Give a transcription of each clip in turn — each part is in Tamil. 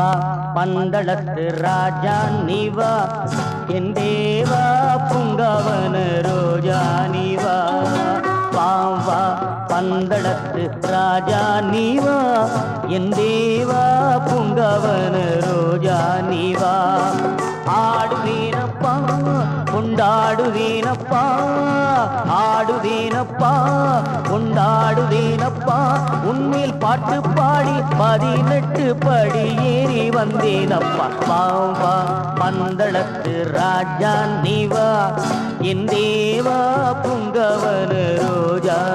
வா பந்தளத்து ராஜா நீவா என் தேவா புங்கவன ரோஜா நீவா. வா பந்தளத்து ராஜா நீவா என் தேவா புங்கவன ரோஜா நீவா. ஆடுவீனப்பா கொண்டாடுவீனப்பா ஆடுவீனப்பா கொண்டாடுவீனப்பா உண்மையில் பாட்டு பாடி பதினெட்டு படி ஏறி வந்தேனப்பா. பாம்பா பந்தளத்து ராஜா நீவா. என் தேவா புங்கவன ரோஜா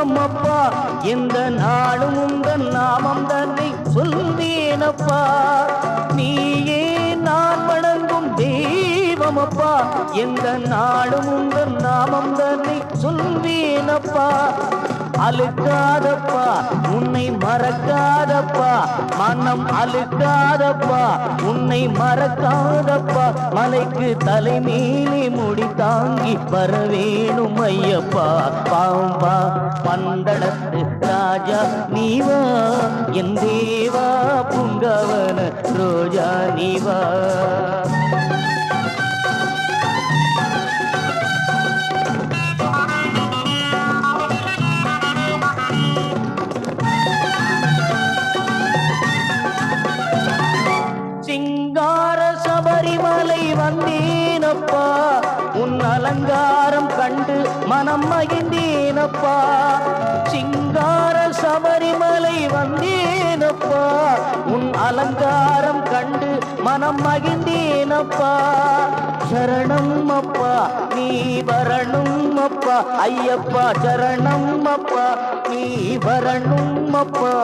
தெய்வம் இந்த நாளும் உந்தன் நாமம் தன்னை சொல்வேனப்பா. நீயே நான் வணங்கும் தெய்வமப்பா. இந்த நாளும் உந்தன் நாமம் தன்னை சொல்வேனப்பா. அழுக்காதப்பா உன்னை மறக்காதப்பா மனம் அழுக்காதப்பா உன்னை மறக்காதப்பா மலைக்கு தலை மேலே முடி தாங்கி வரவேணும் ஐயப்பா. பாம்பா பந்தளத்து ராஜா நீவா என் தேவா புங்கவன ரோஜா நீவா. மனம் மகிழ்ந்தேனப்பா. சிங்கார சபரிமலை வந்தேனப்பா. அலங்காரம் கண்டு மனம் மகிழ்ந்தேனப்பா. சரணம் அப்பா நீ வரணும் அப்பா ஐயப்பா சரணம் அப்பா நீ வரணும் அப்பா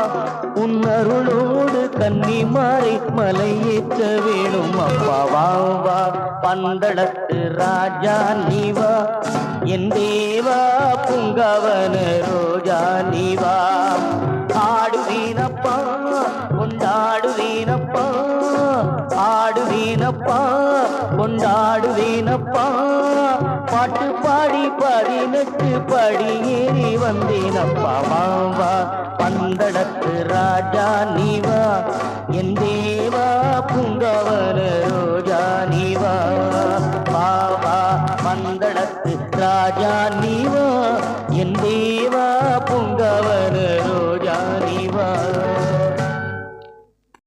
உன்னருளோடு கன்னி மாறி மலையேற்ற வேணும் அப்பா வா வா பந்தளத்து ராஜா நீவா என் தேவா புங்கவன ரோஜா நீவா கொண்டாடுவீனப்பா பாட்டு பாடி பதினெட்டு படி ஏறி வந்தேனப்பா. மாவா பந்தடத்து ராஜா நீவா என் தேவா புங்கவர ரோஜா நீவா பாவா பந்தடத்து ராஜா நீவா என் தேவா புங்கவர